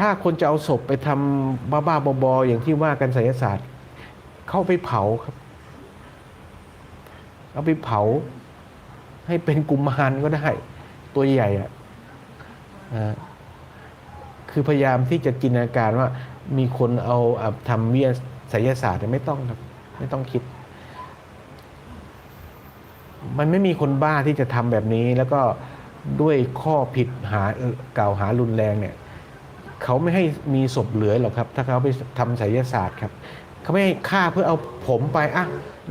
ถ้าคนจะเอาศพไปทำบ้าๆบอๆอย่างที่ว่ากันไสยศาสตร์ เข้าไปเผาครับ เอาไปเผา ให้เป็นกุมารก็ได้ ตัวใหญ่อะอ่าคือพยายามที่จะจินตนาการว่า มีคนเอาทำวิทยาไสยศาสตร์เนี่ไม่ต้องครับ ไม่ต้องคิด มันไม่มีคนบ้าที่จะทำแบบนี้ แล้วก็ด้วยข้อผิดหาเกล่าวหารุนแรงเนี่ย เขาไม่ให้มีศพเหลือหรอกครับ ถ้าเขาไปทำไสยศาสตร์ครับเขาไม่ให้ฆ่าเพื่อเอาผมไปอะ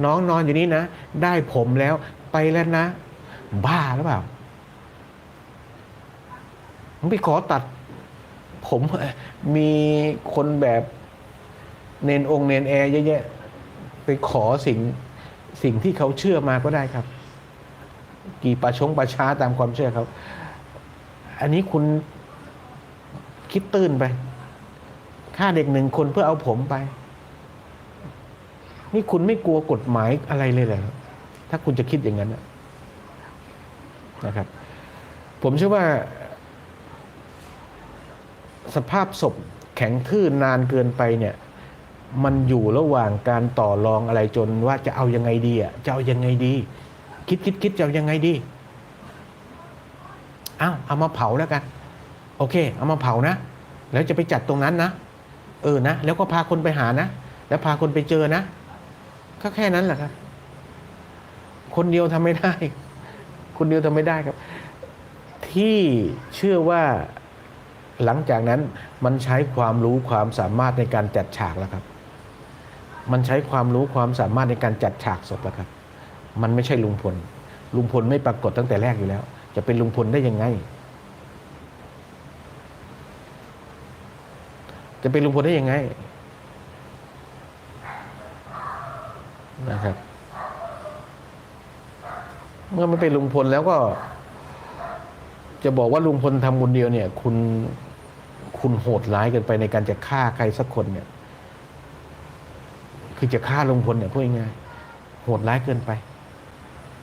น้องนอนอยู่นี่นะ ได้ผมแล้วไปแล้วนะ บ้าหรือเปล่าผมไปขอตัด ผมมีคนแบบเนนองเนนแอร์เยอะแยะไปขอสิ่งสิ่งที่เขาเชื่อมาก็ได้ครับ กี่ประชงประช้าตามความเชื่อเขา อันนี้คุณ คิดตื้นไปฆ่าเด็กหนึ่งคนเพื่อเอาผมไป นี่คุณไม่กลัวกฎหมายอะไรเลยเหรอถ้าคุณจะคิดอย่างนั้นนะนะครับ ผมเชื่อว่า สภาพศพแข็งทื่นนานเกินไปเนี่ย มันอยู่ระหว่างการต่อรองอะไรจนว่าจะเอายังไงดีอะจะเอายังไงดี คิดคิดคิดจะเอายังไงดีอ้าวเอามาเผาแล้วกัน โอเค เอามาเผานะ แล้วจะไปจัดตรงนั้นนะ เออนะ แล้วก็พาคนไปหานะ แล้วพาคนไปเจอนะก็แค่นั้นแหละครับ คนเดียวทำไม่ได้ คนเดียวทำไม่ได้ครับ ที่เชื่อว่าหลังจากนั้นมันใช้ความรู้ความสามารถในการจัดฉากแล้วครับ มันใช้ความรู้ความสามารถในการจัดฉากศพแล้วครับ มันไม่ใช่ลุงพล ลุงพลไม่ปรากฏตั้งแต่แรกอยู่แล้ว จะเป็นลุงพลได้ยังไง จะเป็นลุงพลได้ยังไงนะครับ เมื่อไม่เป็นลุงพลแล้วก็ จะบอกว่าลุงพลทำคนเดียวเนี่ย คุณคุณโหดร้ายเกินไปในการจะฆ่าใครสักคนเนี่ย คือจะฆ่าลุงพลเนี่ยพูดง่ายโหดร้ายเกินไป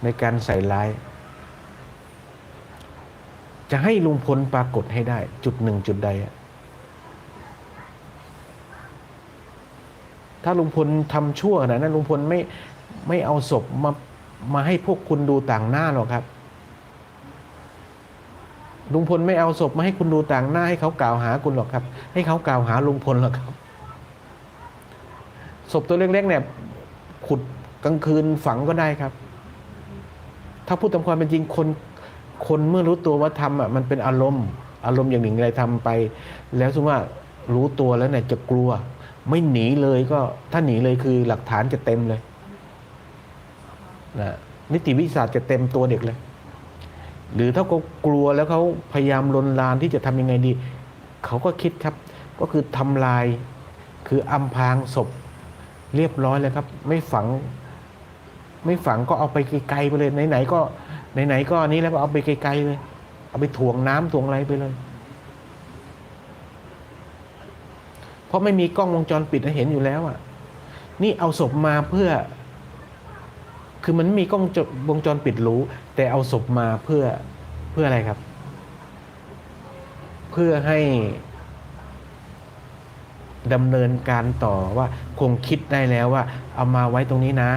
ในการใส่ร้าย จะให้ลุงพลปรากฏให้ได้ จุดหนึ่งจุดใดอะ ถ้าลุงพลทำชั่วขนาดนั้นลุงพลไม่ไม่เอาศพมามาให้พวกคุณดูต่างหน้าหรอกครับ ลุงพลไม่เอาศพมาให้คุณดูต่างหน้า ให้เขากล่าวหาคุณหรอกครับ ให้เขากล่าวหาลุงพลหรอกครับศพตัวเล็กๆเนี่ยขุดกลางคืนฝังก็ได้ครับ ถ้าพูดตามความเป็นจริงคนคนเมื่อรู้ตัวว่าทำอะมันเป็นอารมณ์ อารมณ์อย่างหนึ่งอะไรทำไป แล้วสมมติว่ารู้ตัวแล้วเนี่ยจะกลัว ไม่หนีเลยก็ถ้าหนีเลยคือหลักฐานจะเต็มเลยนะนิติวิทยาศาสตร์จะเต็มตัวเด็กเลย หรือถ้าเขากลัวแล้วเขาพยายามลนลานที่จะทำยังไงดี เขาก็คิดครับ ก็คือทำลายคืออำพรางศพเรียบร้อยเลยครับ ไม่ฝัง ไม่ฝังก็เอาไปไกลๆไปเลยไหนๆก็ไหนๆก็อันนี้แล้วก็เอาไปไกลๆเลย เอาไปถ่วงน้ำถ่วงอะไรไปเลย เพ ราะไม่มีกล้องวงจรปิดเห็นอยู่แล้วอะ นี่เอาศพมาเพื่อ คือมันมีกล้องวงจรปิดรู้ แต่เอาศพมาเพื่อเพื่ออะไรครับ เพื่อให้ดำเนินการต่อว่าคงคิดได้แล้วว่า เอามาไว้ตรงนี้นะ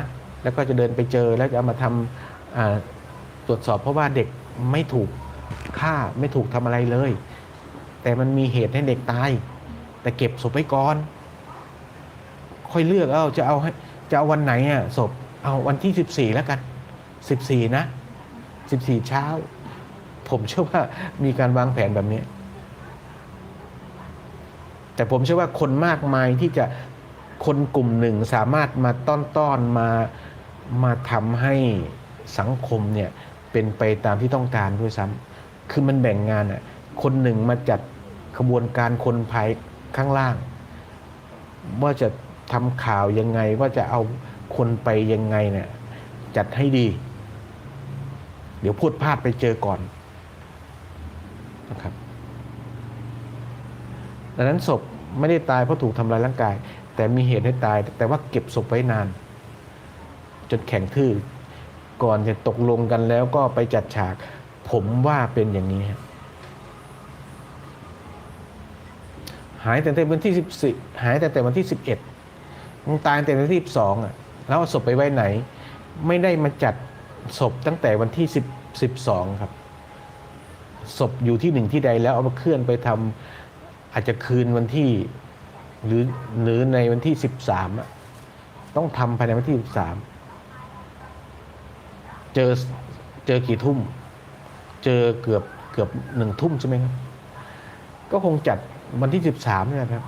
แล้วก็จะเดินไปเจอแล้วจะเอามาทำตรวจสอบเพราะว่าเด็กไม่ถูกฆ่าไม่ถูกทำอะไรเลย แต่มันมีเหตุให้เด็กตาย แต่เก็บศพไว้ก่อน ค่อยเลือกเอาจะเอาให้จะเอาวันไหนอะศพเอาวันที่สิบสี่แล้วกันสิบสี่นะสิบสี่เช้า ผมเชื่อว่ามีการวางแผนแบบนี้ แต่ผมเชื่อว่าคนมากมายที่จะคนกลุ่มหนึ่งสามารถมาต้อนต้อนมามาทำให้สังคมเนี่ยเป็นไปตามที่ต้องการด้วยซ้ำคือมันแบ่งงานอะ คนหนึ่งมาจัดขบวนการคนภาย ข้างล่าง ว่าจะทำข่าวยังไง ว่าจะเอาคนไปยังไงเนี่ย จัดให้ดี เดี๋ยวพูดพลาดไปเจอก่อนนะครับดังนั้นศพไม่ได้ตายเพราะถูกทำลายร่างกาย แต่มีเหตุให้ตาย แต่ว่าเก็บศพไว้นาน จนแข็งทื่อก่อนจะตกลงกันแล้วก็ไปจัดฉาก ผมว่าเป็นอย่างนี้ครับ หายแต่แต่วันที่สิบสี่หายแต่แต่วันที่สิบเอ็ดมึงตายแต่วันที่สิบสองอะแล้วเอาศพไปไว้ไหน ไม่ได้มาจัดศพตั้งแต่วันที่สิบสิบสองครับศพอยู่ที่หนึ่งที่ใดแล้วเอามาเคลื่อนไปทำอาจจะคืนวันที่หรือหรือในวันที่สิบสามอะต้องทำภายในวันที่สิบสามเจอเจอกี่ทุ่ม เจอเกือบเกือบหนึ่งทุ่มใช่ไหมครับ ก็คงจัด วันที่สิบสามนี่แหละครับ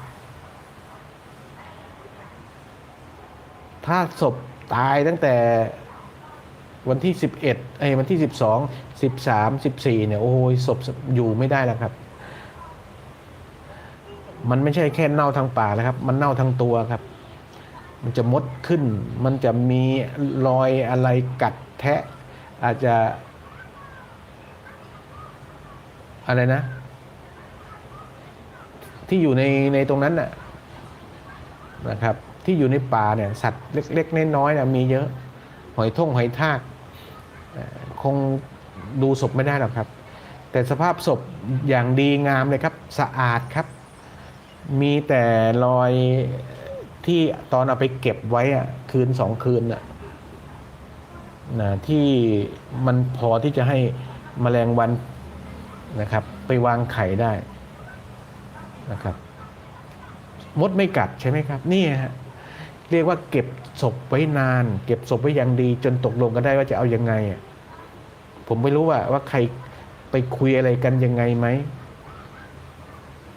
ถ้าศพตายตั้งแต่วันที่สิบเอ็ดไอ้วันที่สิบสองสิบสามสิบสี่เนี่ยโอ้ยศพอยู่ไม่ได้แล้วครับ มันไม่ใช่แค่เน่าทางปากแล้วครับ มันเน่าทางตัวครับ มันจะมดขึ้น มันจะมีรอยอะไรกัดแทะ อาจจะ อะไรนะ ที่อยู่ในในตรงนั้นน่ะนะครับ ที่อยู่ในป่าเนี่ยสัตว์เล็กๆน้อยๆนะมีเยอะ หอยท่งหอยทากคงดูศพไม่ได้หรอกครับ แต่สภาพศพอย่างดีงามเลยครับ สะอาดครับ มีแต่รอยที่ตอนเอาไปเก็บไว้อะคืนสองคืนน่ะนะที่มันพอที่จะให้แมลงวันนะครับ ไปวางไข่ได้ นะครับ มดไม่กัดใช่ไหมครับ นี่ฮะเรียกว่าเก็บศพไว้นาน เก็บศพไว้อย่างดี จนตกลงกันได้ว่าจะเอายังไง ผมไม่รู้ว่าว่าใครไปคุยอะไรกันยังไงไหม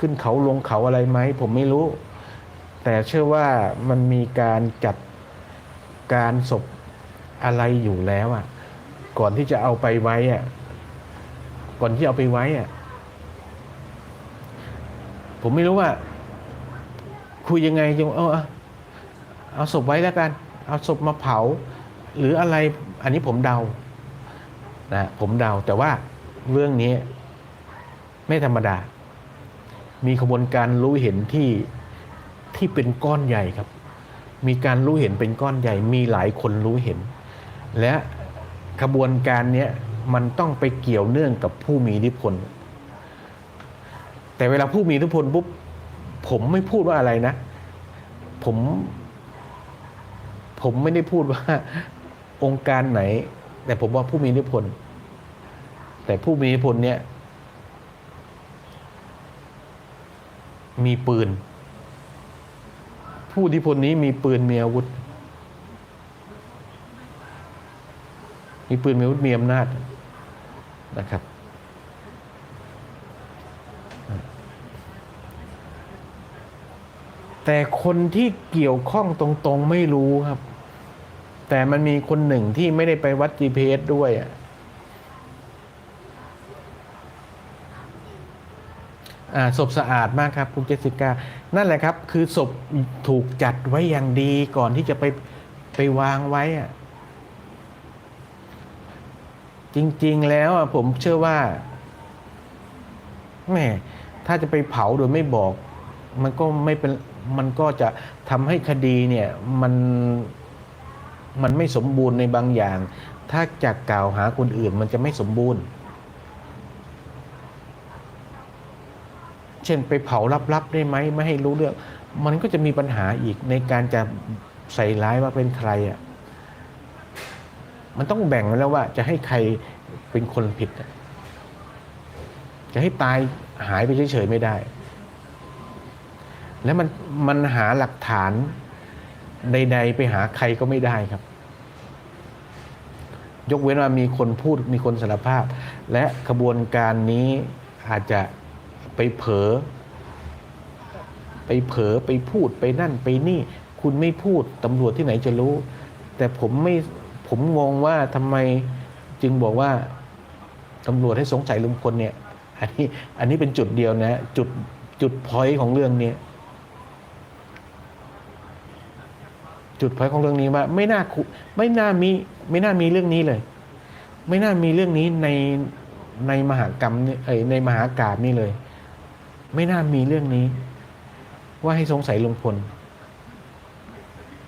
ขึ้นเขาลงเขาอะไรไหม ผมไม่รู้ แต่เชื่อว่ามันมีการจัดการศพอะไรอยู่แล้วอะ ก่อนที่จะเอาไปไว้อะ ก่อนที่เอาไปไว้อะ ผมไม่รู้ว่า คุยยังไงจงเอาเอาศพไว้แล้วกัน เอาศพมาเผา หรืออะไรอันนี้ผมเดานะผมเดาแต่ว่าเรื่องนี้ไม่ธรรมดา มีขบวนการรู้เห็นที่ที่เป็นก้อนใหญ่ครับ มีการรู้เห็นเป็นก้อนใหญ่ มีหลายคนรู้เห็น และขบวนการนี้มันต้องไปเกี่ยวเนื่องกับผู้มีอิทธิพล แต่เวลาผู้มีอิทธิพลปุ๊บผมไม่พูดว่าอะไรนะ ผม ผมไม่ได้พูดว่าองค์การไหน แต่ผมว่าผู้มีอิทธิพล แต่ผู้มีอิทธิพลเนี่ย มีปืน ผู้อิทธิพลนี้มีปืนมีอาวุธ มีปืนมีอาวุธมีอำนาจนะครับ แต่คนที่เกี่ยวข้องตรงๆไม่รู้ครับ แต่มันมีคนหนึ่งที่ไม่ได้ไปวัด GPS ด้วยอะอ่าศพสะอาดมากครับคุณเจสสิก้านั่นแหละครับ คือศพถูกจัดไว้อย่างดีก่อนที่จะไปไปวางไว้อะจริง ๆ แล้วผมเชื่อว่าแม่ถ้าจะไปเผาโดยไม่บอก มันก็ไม่เป็น มันก็จะทำให้คดีเนี่ยมันมันไม่สมบูรณ์ในบางอย่าง ถ้าจะกกล่าวหาคนอื่นมันจะไม่สมบูรณ์ เช่นไปเผาลับๆได้ไหมไม่ให้รู้เรื่อง มันก็จะมีปัญหาอีกในการจะใส่ร้ายว่าเป็นใครอะมันต้องแบ่งไว้แล้วว่าจะให้ใครเป็นคนผิด จะให้ตายหายไปเฉยๆไม่ได้ แล้วมันมันหาหลักฐานใด ๆ ไปหาใครก็ไม่ได้ครับ ยกเว้นว่ามีคนพูดมีคนสารภาพ และขบวนการนี้อาจจะไปเผลอไปเผลอไปพูดไปนั่นไปนี่ คุณไม่พูดตำรวจที่ไหนจะรู้ แต่ผมไม่ผมงงว่าทำไมจึงบอกว่าตำรวจให้สงสัยลุงพลเนี่ย อันนี้อันนี้เป็นจุดเดียวนะ จุดจุดพอยของเรื่องนี้ จุดพอยของเรื่องนี้ว่า ไม่น่าไม่น่ามีไม่น่ามีเรื่องนี้เลย ไม่น่ามีเรื่องนี้ในในมหากรรมเอ้ยในมหากาบนี่เลย ไม่น่ามีเรื่องนี้ ว่าให้สงสัยลุงพล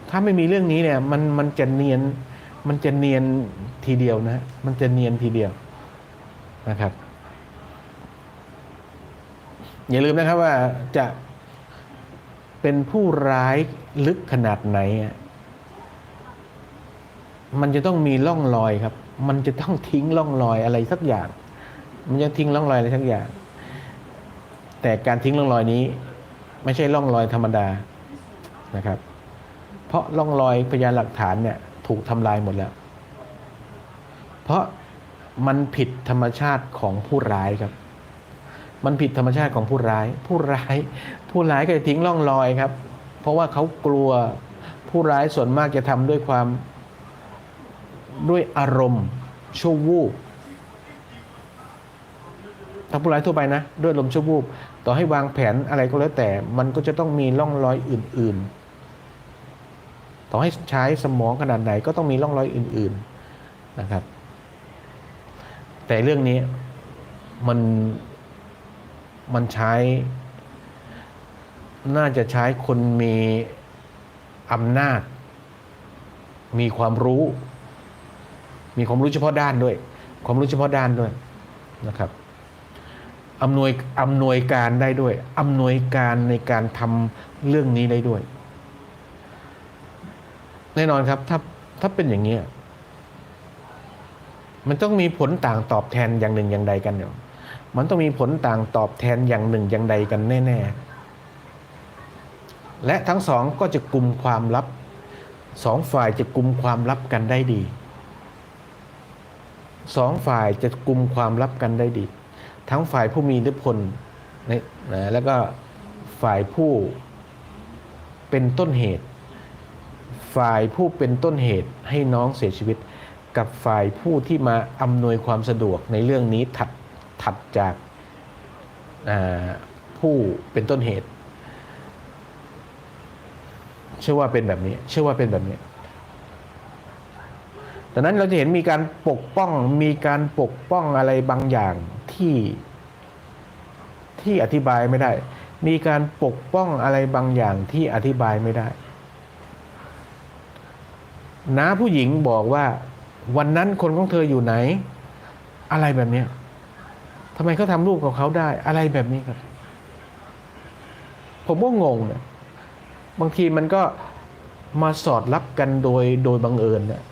ถ้าไม่มีเรื่องนี้เนี่ย มันมันจะเนียน มันจะเนียนทีเดียวนะ มันจะเนียนทีเดียวนะครับ อย่าลืมนะครับว่าจะ เป็นผู้ร้ายลึกขนาดไหนอะมันจะต้องมีร่องรอยครับ มันจะต้องทิ้งร่องรอยอะไรสักอย่าง มันจะทิ้งร่องรอยอะไรสักอย่าง แต่การทิ้งร่องรอยนี้ ไม่ใช่ร่องรอยธรรมดานะครับ เพราะร่องรอยพยานหลักฐานเนี่ยถูกทำลายหมดแล้ว เพราะมันผิดธรรมชาติของผู้ร้ายครับ มันผิดธรรมชาติของผู้ร้าย ผู้ร้ายผู้ร้ายก็จะทิ้งร่องรอยครับ เพราะว่าเขากลัวผู้ร้ายส่วนมากจะทำด้วยความด้วยอารมณ์ชั่ววูบถ้าผู้ร้ายทั่วไปนะ ด้วยอารมณ์ชั่ววูบต่อให้วางแผนอะไรก็แล้วแต่ มันก็จะต้องมีร่องรอยอื่น ๆ ต่อให้ใช้สมองขนาดไหนก็ต้องมีร่องรอยอื่น ๆนะครับ แต่เรื่องนี้มันมันใช้ น่าจะใช้คนมีอำนาจ มีความรู้ มีความรู้เฉพาะด้านด้วย ความรู้เฉพาะด้านด้วยนะครับอำนวยอำนวยการได้ด้วยอำนวยการในการทำเรื่องนี้ได้ด้วย แน่นอนครับถ้าถ้าเป็นอย่างนี้มันต้องมีผลต่างตอบแทนอย่างหนึ่งอย่างใดกันเนี่ยมันต้องมีผลต่างตอบแทนอย่างหนึ่งอย่างใดกันแน่ ๆ และทั้งสองก็จะกลุ่มความลับสองฝ่ายจะกลุ่มความลับกันได้ดีสองฝ่ายจะกลุ่มความลับกันได้ดี ทั้งฝ่ายผู้มีอิทธิพลนะนะแล้วก็ฝ่ายผู้เป็นต้นเหตุ ฝ่ายผู้เป็นต้นเหตุให้น้องเสียชีวิต กับฝ่ายผู้ที่มาอำนวยความสะดวกในเรื่องนี้ถัดถัดจากผู้เป็นต้นเหตุ เชื่อว่าเป็นแบบนี้ เชื่อว่าเป็นแบบนี้ดังนั้นเราจะเห็นมีการปกป้องมีการปกป้องอะไรบางอย่างที่ที่อธิบายไม่ได้ มีการปกป้องอะไรบางอย่างที่อธิบายไม่ได้น้าผู้หญิงบอกว่า วันนั้นคนของเธออยู่ไหน อะไรแบบนี้ทำไมเขาทำลูกกับเขาได้ อะไรแบบนี้ครับ ผมก็งงนะ บางทีมันก็มาสอดรับกันโดยโดยบังเอิญนะ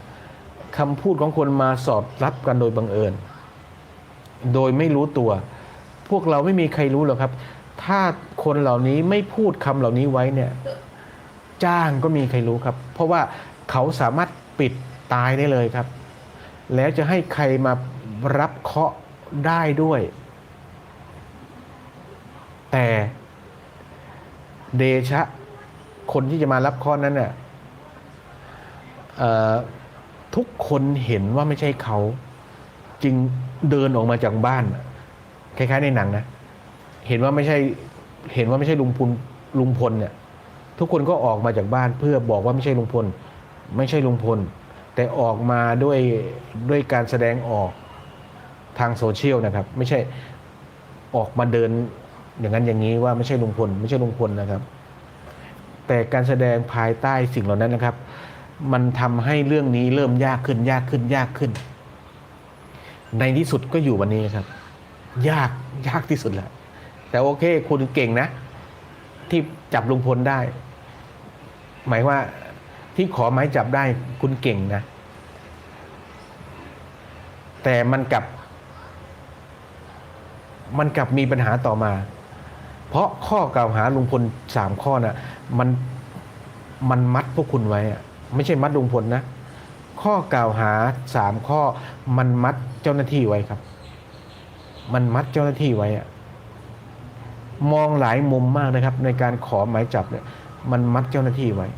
คำพูดของคนมาสอดรับกันโดยบังเอิญ โดยไม่รู้ตัว พวกเราไม่มีใครรู้หรอกครับ ถ้าคนเหล่านี้ไม่พูดคำเหล่านี้ไว้เนี่ย จ้างก็มีใครรู้ครับ เพราะว่าเขาสามารถปิดตายได้เลยครับ แล้วจะให้ใครมารับเคาะได้ด้วย แต่เดชะ คนที่จะมารับเคราะห์นั้นเนี่ยทุกคนเห็นว่าไม่ใช่เขาจึงเดินออกมาจากบ้านคล้ายๆในหนังนะเห็นว่าไม่ใช่เห็นว่าไม่ใช่ลุงพลลุงพลเนี่ย ทุกคนก็ออกมาจากบ้านเพื่อบอกว่าไม่ใช่ลุงพล ไม่ใช่ลุงพล แต่ออกมาด้วยด้วยการแสดงออกทางโซเชียลนะครับ ไม่ใช่ออกมาเดินอย่างนั้นอย่างนี้ว่าไม่ใช่ลุงพล ไม่ใช่ลุงพลนะครับ แต่การแสดงภายใต้สิ่งเหล่านั้นนะครับ มันทำให้เรื่องนี้เริ่มยากขึ้น ยากขึ้น ยากขึ้น ในที่สุดก็อยู่วันนี้ครับ ยากยากที่สุดแหล้วแต่โอเค คุณเก่งนะ ที่จับลุงพลได้ หมายว่าที่ขอไม้จับได้คุณเก่งนะ แต่มันกลับ มันกลับมีปัญหาต่อมา เพราะข้อกล่าวหาลุงพลสามข้อน่ะ มันมันมัดพวกคุณไว้อะไม่ใช่มัดลุงพลนะ ข้อกล่าวหาสามข้อมันมัดเจ้าหน้าที่ไว้ครับ มันมัดเจ้าหน้าที่ไว้อะมองหลายมุมมากนะครับ ในการขอหมายจับเนี่ย มันมัดเจ้าหน้าที่ไว้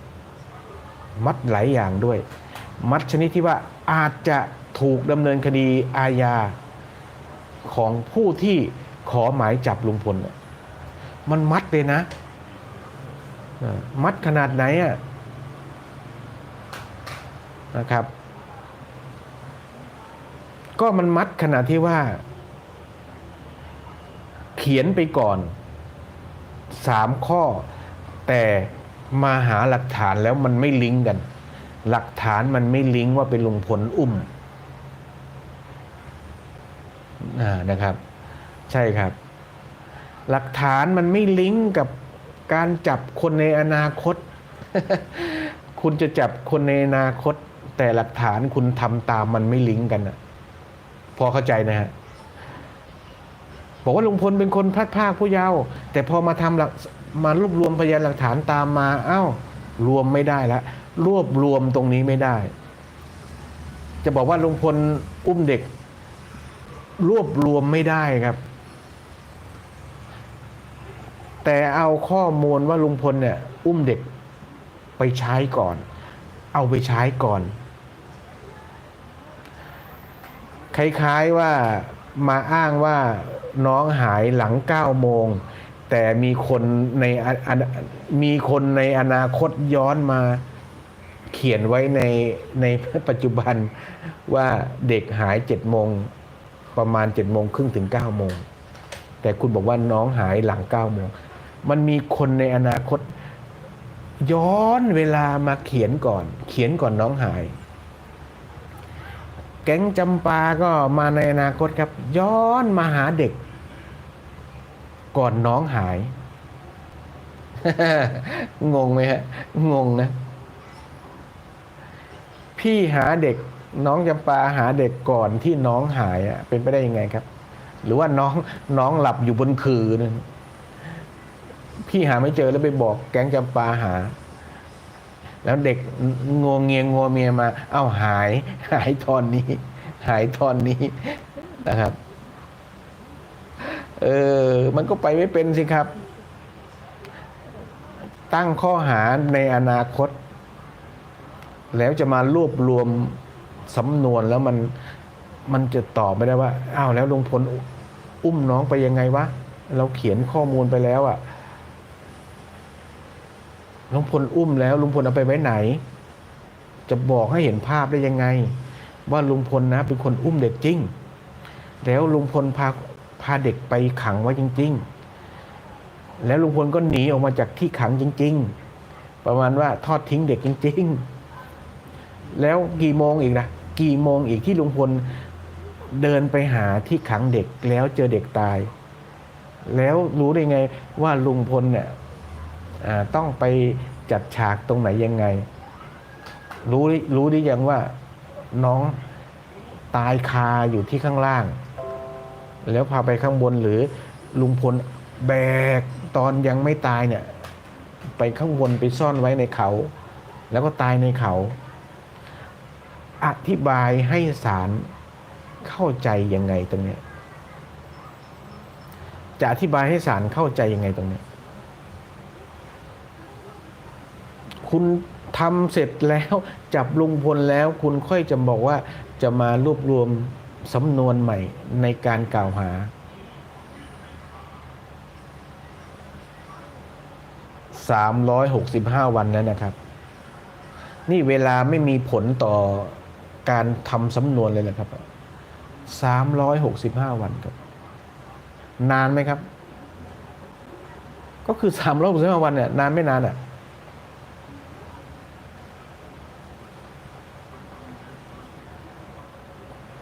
มัดหลายอย่างด้วย มัดชนิดที่ว่าอาจจะถูกดำเนินคดีอาญาของผู้ที่ขอหมายจับลุงพลน่ะมันมัดเลยนะ มัดขนาดไหนอะนะครับ ก็มันมัดขนาดที่ว่า เขียนไปก่อนสามข้อ แต่มาหาหลักฐานแล้วมันไม่ลิงก์กัน หลักฐานมันไม่ลิงก์ว่าเป็นลุงพลอุ้มนะครับ ใช่ครับ หลักฐานมันไม่ลิงก์กับ การจับคนในอนาคต คุณจะจับคนในอนาคต แต่หลักฐานคุณทำตามมันไม่ลิงก์กันนะพอเข้าใจนะฮะบอกว่าลุงพลเป็นคนพลัดพรากผู้เยาว์แต่พอมาทำหลักมารวบรวมพยานหลักฐานตามมาเอ้ารวมไม่ได้แล้วรวบรวมตรงนี้ไม่ได้ จะบอกว่าลุงพลอุ้มเด็ก รวบรวมไม่ได้ครับ แต่เอาข้อมูลว่าลุงพลเนี่ยอุ้มเด็กไปใช้ก่อน เอาไปใช้ก่อนคล้ายๆว่ามาอ้างว่าน้องหายหลังเก้าโมง แต่มีคนในมีคนในอนาคตย้อนมาเขียนไว้ในในปัจจุบันว่าเด็กหายเจ็ดโมงประมาณเจ็ดโมงครึ่งถึงเก้าโมงแต่คุณบอกว่าน้องหายหลังเก้าโมง มันมีคนในอนาคต ย้อนเวลามาเขียนก่อน เขียนก่อนน้องหาย แก๊งจำปาก็มาในอนาคตครับ ย้อนมาหาเด็ก ก่อนน้องหาย งงไหมฮะ งงนะ พี่หาเด็กน้องจำปาหาเด็กก่อนที่น้องหายอะเป็นไปได้ยังไงครับ หรือว่าน้องน้องหลับอยู่บนคือนึง พี่หาไม่เจอแล้วไปบอกแก๊งจำปาหา แล้วเด็กงวงเงียงงัวเมียมา เอ้าหาย หายตอนนี้ หายตอนนี้นะครับ เออ มันก็ไปไม่เป็นสิครับ ตั้งข้อหาในอนาคต แล้วจะมารวบรวมสำนวนแล้วมันมันจะตอบไม่ได้ว่าอ้าวแล้วลุงพลอุ้มน้องไปยังไงวะ เราเขียนข้อมูลไปแล้วอะ ลุงพลอุ้มแล้วลุงพลเอาไปไว้ไหน จะบอกให้เห็นภาพได้ยังไง ว่าลุงพลนะ เป็นคนอุ้มเด็กจริง แล้วลุงพลพาพาเด็กไปขังไว้จริง ๆ แล้วลุงพลก็หนีออกมาจากที่ขังจริง ๆ ประมาณว่าทอดทิ้งเด็กจริง ๆ แล้วกี่โมงอีกนะกี่โมงอีกที่ลุงพลเดินไปหาที่ขังเด็กแล้วเจอเด็กตาย แล้วรู้ได้ไงว่าลุงพลเนี่ย ต้องไปจัดฉากตรงไหนยังไง รู้รู้ได้ยังว่าน้องตายคาอยู่ที่ข้างล่าง แล้วพาไปข้างบนหรือลุงพลแบกตอนยังไม่ตายเนี่ย ไปข้างบนไปซ่อนไว้ในเขา แล้วก็ตายในเขา อธิบายให้ศาลเข้าใจยังไงตรงเนี้ยจะอธิบายให้ศาลเข้าใจยังไงตรงเนี้ย คุณทำเสร็จแล้วจับลุงพลแล้วคุณค่อยจะบอกว่าจะมารวบรวมสำนวนใหม่ในการกล่าวหา 365 วันนั้นนะครับ นี่เวลาไม่มีผลต่อการทำสำนวนเลยนะครับ 365 วันครับ นานไหมครับ ก็คือ 365 วันเนี่ยนานไม่นานอะ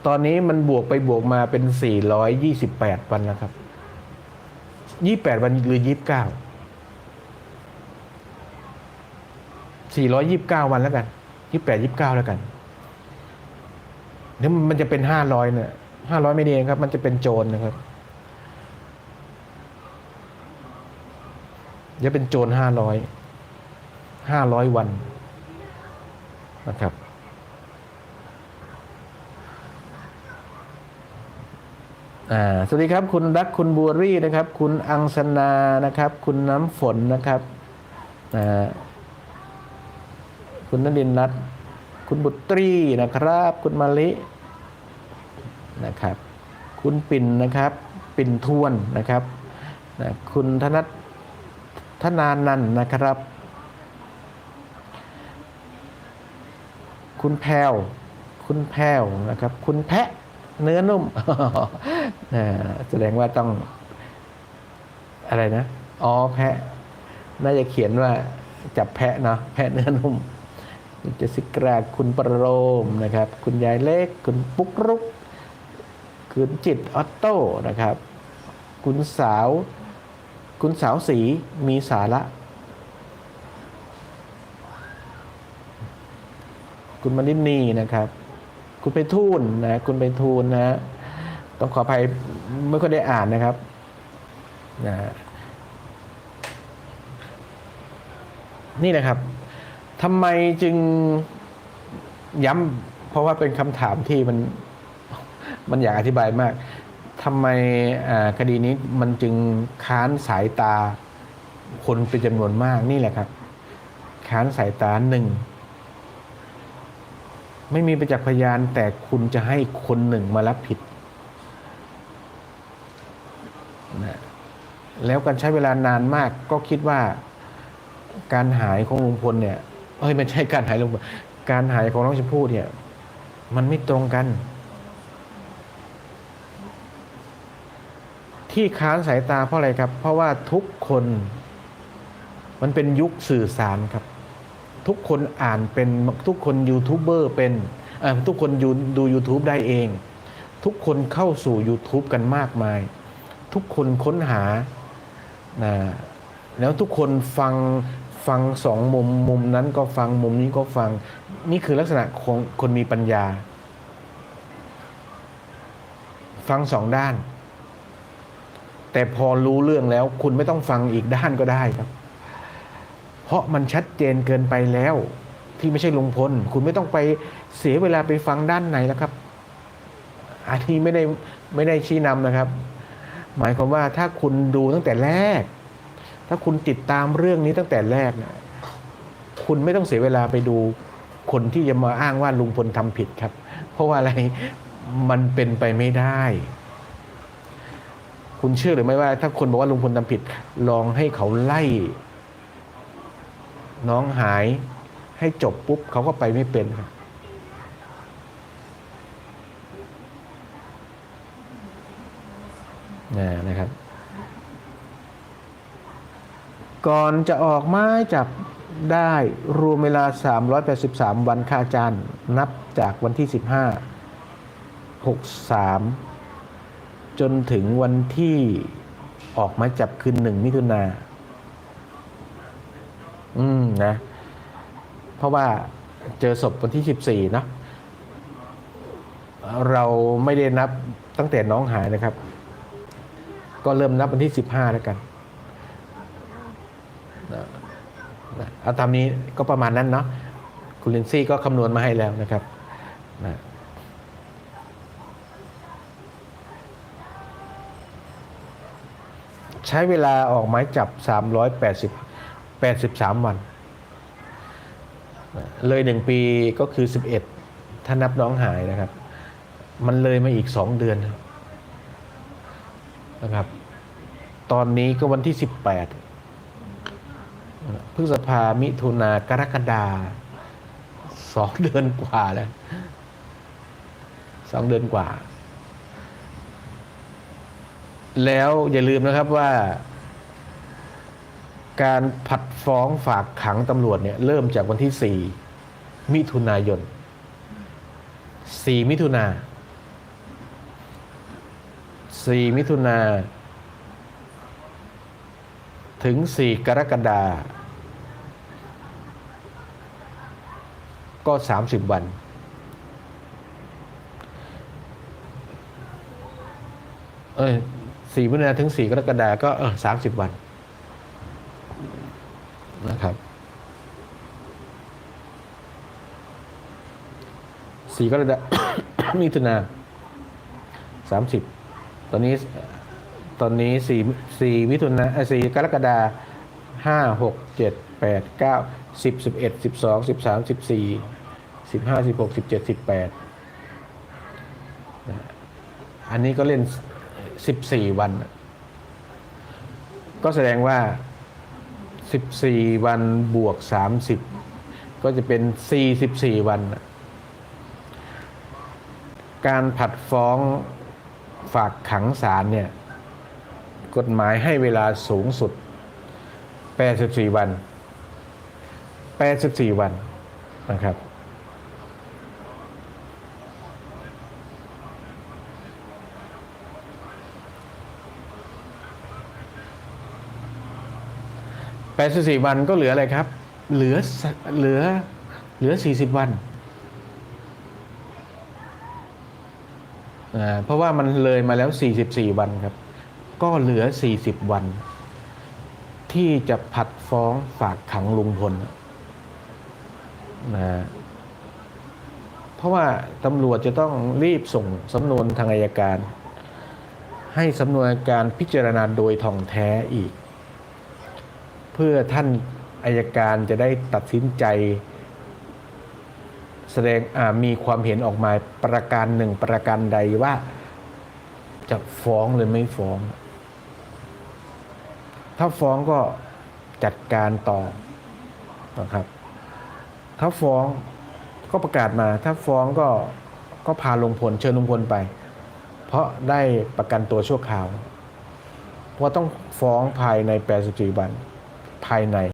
ตอนนี้มันบวกไปบวกมาเป็น 428 วันแล้วครับ 28 วันหรือ 29 429 วันแล้วกัน 28 29 แล้วกันเดี๋ยวมันจะเป็น 500เนี่ย500 ไม่ดีเองครับ มันจะเป็นโจรนะครับเดี๋ยวเป็นโจร500 500 วันนะครับ อ่า สวัสดีครับ คุณรักคุณบัวรี่นะครับ คุณอังสนานะครับ คุณน้ำฝนนะครับคุณนดินทร์รัตน์คุณบุตรีนะครับ คุณมาลินะครับ คุณปิ่นนะครับ ปิ่นทวนนะครับนะคุณธนัทธนานันนะครับ คุณแพรวคุณแพรวนะครับ คุณแพะ เนื้อนุ่มแสดงว่าต้อง อะไรนะอ๋อแพะ น่าจะเขียนว่าจับแพะเนาะแพะเนื้อนุ่มเจสิกราคุณประโรมนะครับ คุณยายเล็ก คุณปุ๊กรุก คุณจิตออตโต้นะครับ คุณสาว คุณสาวสีมีสาระ คุณมณินีนะครับ คุณไปทูนนะคุณไปทูนนะต้องขออภัยไม่ค่อยได้อ่านนะครับนะนี่นะครับทำไมจึงย้ำเพราะว่าเป็นคำถามที่มันมันอยากอธิบายมากทำไมคดีนี้มันจึงค้านสายตาคนเป็นจำนวนมากนี่แหละครับ ค้านสายตาหนึ่ง ไม่มีประจักษ์พยานแต่คุณจะให้คนหนึ่งมารับผิดนะแล้วการใช้เวลานานมากก็คิดว่าการหายของลุงพลเนี่ยเอ้ยไม่ใช่การหายลุงพลการหายของน้องชมพู่เนี่ย มันไม่ตรงกัน ที่ค้านสายตาเพราะอะไรครับ เพราะว่าทุกคน มันเป็นยุคสื่อสารครับ ทุกคนอ่านเป็นทุกคนยูทูบเบอร์เป็นทุกคนยูดู YouTube ได้เอง ทุกคนเข้าสู่ YouTube กันมากมาย ทุกคนค้นหานะแล้วทุกคนฟังฟังสองมุมมุมนั้นก็ฟังมุมนี้ก็ฟัง นี่คือลักษณะของคนมีปัญญา ฟังสองด้าน แต่พอรู้เรื่องแล้วคุณไม่ต้องฟังอีกด้านก็ได้ครับ เพราะมันชัดเจนเกินไปแล้ว ที่ไม่ใช่ลุงพล คุณไม่ต้องไปเสียเวลาไปฟังด้านไหนแล้วครับอันนี้ไม่ได้ไม่ได้ชี้นำนะครับ หมายความว่าถ้าคุณดูตั้งแต่แรก ถ้าคุณติดตามเรื่องนี้ตั้งแต่แรกนี่ยคุณไม่ต้องเสียเวลาไปดูคนที่จะมาอ้างว่าลุงพลทำผิดครับ เพราะว่าอะไรมันเป็นไปไม่ได้ คุณเชื่อหรือไม่ว่า ถ้าคนบอกว่าลุงพลทำผิด ลองให้เขาไล่ น้องหายให้จบปุ๊บเขาก็ไปไม่เป็นครับนะนะครับ ก่อนจะออกไม้จับได้รวมเวลา 383 วันค่าจางนับจากวันที่ 15 63 จนถึงวันที่ออกไมาจับคืนหนึ่งมิถุนา อืมนะ เพราะว่าเจอศพวันที่14เนอะเราไม่ได้นับตั้งแต่น้องหายนะครับ ก็เริ่มนับวันที่15แล้วกันนะเอาตามนี้ก็ประมาณนั้นเนาะคุณลินซี่ก็คำนวณมาให้แล้วนะครับนะใช้เวลาออกหมายจับ 380 83 วัน เลยหนึ่งปีก็คือ 11 ถ้านับน้องหายนะครับ มันเลยมาอีก 2 เดือนนะครับ ตอนนี้ก็วันที่ 18พฤษภามิถุนากรกฎาสองเดือนกว่าแล้วสองเดือนกว่า แล้วอย่าลืมนะครับว่า การผัดฟ้องฝากขังตำรวจเนี่ยเริ่มจากวันที่ 4 มิถุนายน 4 มิถุนา 4 มิถุนา ถึง 4 กรกฎาก็ 30 วัน เอ้ย 4 มิถุนาถึง 4 กรกฎาก็เออ30 วัน นะครับ 4กรกฎามิถุนา30ตอนนี้ตอนนี้สี่สี่มิถุนาสี่กรกฎาห้าหกเจ็ดแปดเก้าสิบสิบเอ็ดสิบสองสิบสามสิบสี่สิบห้าสิบหกสิบเจ็ดสิบแปดอันนี้ก็เล่นสิบสี่วัน ก็แสดงว่าสิบสี่วันบวกสามสิบก็จะเป็นสี่สิบสี่วัน การผัดฟ้องฝากขังศาลเนี่ยกฎหมายให้เวลาสูงสุด 84 วัน 84 วันนะครับ 84 วันก็เหลืออะไรครับ เหลือเหลือเหลือ 40 วัน อ่า เพราะว่ามันเลยมาแล้ว 44 วันครับ ก็เหลือ 40 วัน ที่จะผัดฟ้องฝากขังลุงพลนะเพราะว่าตำรวจจะต้องรีบส่งสำนวนทางอายการ ให้สำนวนการพิจารณาโดยท่องแท้อีก เพื่อท่านอายการจะได้ตัดสินใจ แสดงมีความเห็นออกมาประการหนึ่งประการใดว่าจะฟ้องหรือไม่ฟ้อง ถ้าฟ้องก็จัดการต่อนะครับ ถ้าฟ้องก็ประกาศมา ถ้าฟ้องก็ก็พาลงพลเชิญลงพลไป เพราะได้ประกันตัวชั่วคราว เพราะต้องฟ้องภายใน 84 วันภายใน